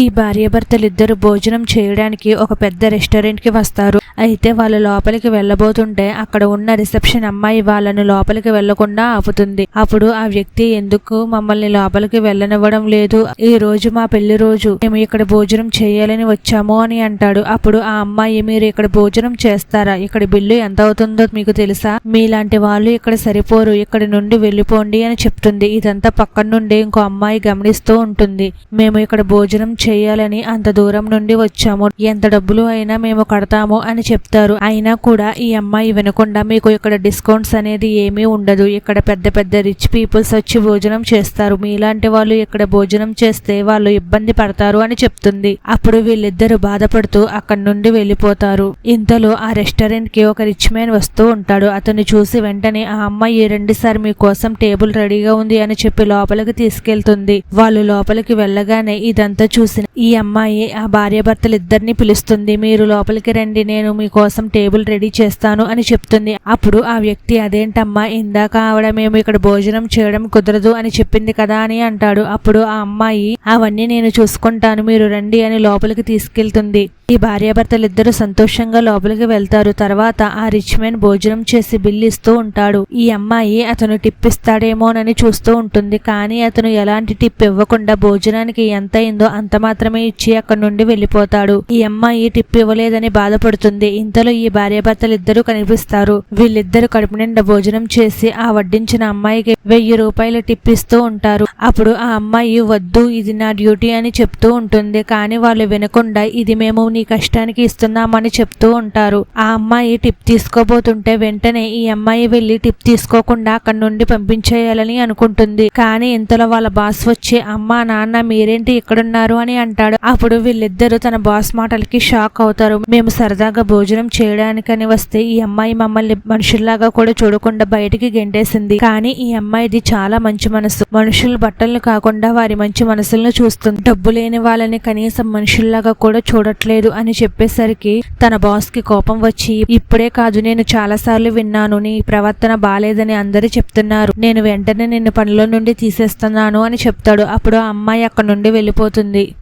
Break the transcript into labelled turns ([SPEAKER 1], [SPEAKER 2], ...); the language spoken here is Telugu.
[SPEAKER 1] ఈ భార్యాభర్తలిద్దరు భోజనం చేయడానికి ఒక పెద్ద రెస్టారెంట్కి వస్తారు. అయితే వాళ్ళు లోపలికి వెళ్ళబోతుంటే అక్కడ ఉన్న రిసెప్షన్ అమ్మాయి వాళ్ళను లోపలికి వెళ్ళకుండా ఆపుతుంది. అప్పుడు ఆ వ్యక్తి ఎందుకు మమ్మల్ని లోపలికి వెళ్ళనివ్వడం లేదు? ఈ రోజు మా పెళ్ళి రోజు. మేము ఇక్కడ భోజనం చేయాలని వచ్చాము అని అంటాడు. అప్పుడు ఆ అమ్మాయి మీరు ఇక్కడ భోజనం చేస్తారా? ఇక్కడ బిల్లు ఎంత అవుతుందో మీకు తెలుసా? మీలాంటి వాళ్ళు ఇక్కడ సరిపోరు. ఇక్కడ నుండి వెళ్ళిపోండి అని చెప్తుంది. ఇదంతా పక్కన నుండి ఇంకో అమ్మాయి గమనిస్తూ ఉంటుంది. మేము ఇక్కడ భోజనం చేయాలని అంత దూరం నుండి వచ్చాము. ఎంత డబ్బులు అయినా మేము కడతాము అని చెప్తారు. అయినా కూడా ఈ అమ్మాయి వినకుండా మీకు ఇక్కడ డిస్కౌంట్స్ అనేది ఏమీ ఉండదు. ఇక్కడ పెద్ద పెద్ద రిచ్ పీపుల్స్ వచ్చి భోజనం చేస్తారు. మీలాంటి వాళ్ళు ఇక్కడ భోజనం చేస్తే వాళ్ళు ఇబ్బంది పడతారు అని చెప్తుంది. అప్పుడు వీళ్ళిద్దరు బాధపడుతూ అక్కడి నుండి వెళ్ళిపోతారు. ఇంతలో ఆ రెస్టారెంట్కి ఒక రిచ్ మ్యాన్ వస్తూ ఉంటాడు. అతన్ని చూసి వెంటనే ఆ అమ్మాయి రండి సార్ మీకోసం టేబుల్ రెడీగా ఉంది అని చెప్పి లోపలికి తీసుకెళ్తుంది. వాళ్ళు లోపలికి వెళ్ళగానే ఇదంతా చూసి చూసిన ఈ అమ్మాయి ఆ భార్యాభర్తలు ఇద్దరిని పిలుస్తుంది. మీరు లోపలికి రండి నేను మీకోసం టేబుల్ రెడీ చేస్తాను అని చెప్తుంది. అప్పుడు ఆ వ్యక్తి అదేంటమ్మా ఇందాక ఆవిడ మేము ఇక్కడ భోజనం చేయడం కుదరదు అని చెప్పింది కదా అని అంటాడు. అప్పుడు ఆ అమ్మాయి అవన్నీ నేను చూసుకుంటాను మీరు రండి అని లోపలికి తీసుకెళ్తుంది. ఈ భార్యాభర్తలిద్దరు సంతోషంగా లోపలికి వెళ్తారు. తర్వాత ఆ రిచ్ మ్యాన్ భోజనం చేసి బిల్లు ఇస్తూ ఉంటాడు. ఈ అమ్మాయి అతను టిప్ ఇస్తాడేమోనని చూస్తూ ఉంటుంది. కానీ అతను ఎలాంటి టిప్ ఇవ్వకుండా భోజనానికి ఎంత అయిందో అంత మాత్రమే ఇచ్చి అక్కడి నుండి వెళ్ళిపోతాడు. ఈ అమ్మాయి టిప్ ఇవ్వలేదని బాధపడుతుంది. ఇంతలో ఈ భార్యాభర్తలిద్దరూ కనిపిస్తారు. వీళ్ళిద్దరు కడుపు నిండా భోజనం చేసి ఆ వడ్డించిన అమ్మాయికి వెయ్యి రూపాయలు టిప్ ఇస్తూ ఉంటారు. అప్పుడు ఆ అమ్మాయి వద్దు ఇది నా డ్యూటీ అని చెప్తూ ఉంటుంది. కానీ వాళ్ళు వినకుండా ఇది మేము నీ కష్టానికి ఇస్తున్నామని చెప్తూ ఉంటారు. ఆ అమ్మాయి టిప్ తీసుకోబోతుంటే వెంటనే ఈ అమ్మాయి వెళ్ళి టిప్ తీసుకోకుండా అక్కడి నుండి పంపించేయాలని అనుకుంటుంది. కానీ ఇంతలో వాళ్ళ బాస్ వచ్చి అమ్మా నాన్న మీరేంటి ఇక్కడున్నారు అని అంటాడు. అప్పుడు వీళ్ళిద్దరూ తన బాస్ మాటలకి షాక్ అవుతారు. మేము సరదాగా భోజనం చేయడానికని వస్తే ఈ అమ్మాయి మమ్మల్ని మనుషుల్లాగా కూడా చూడకుండా బయటికి గెంటేసింది. కానీ ఈ అమ్మాయిది చాలా మంచి మనసు. మనుషుల బట్టలను కాకుండా వారి మంచి మనసులను చూస్తుంది. డబ్బు లేని వాళ్ళని కనీసం మనుషుల్లాగా కూడా చూడట్లేదు అని చెప్పేసరికి తన బాస్కి కోపం వచ్చి ఇప్పుడే కాదు నేను చాలా సార్లు విన్నాను. నీ ప్రవర్తన బాలేదని అందరూ చెప్తున్నారు. నేను వెంటనే నిన్ను పనిలో నుండి తీసేస్తున్నాను అని చెప్తాడు. అప్పుడు ఆ అమ్మాయి అక్కడ నుండి వెళ్ళిపోతుంది.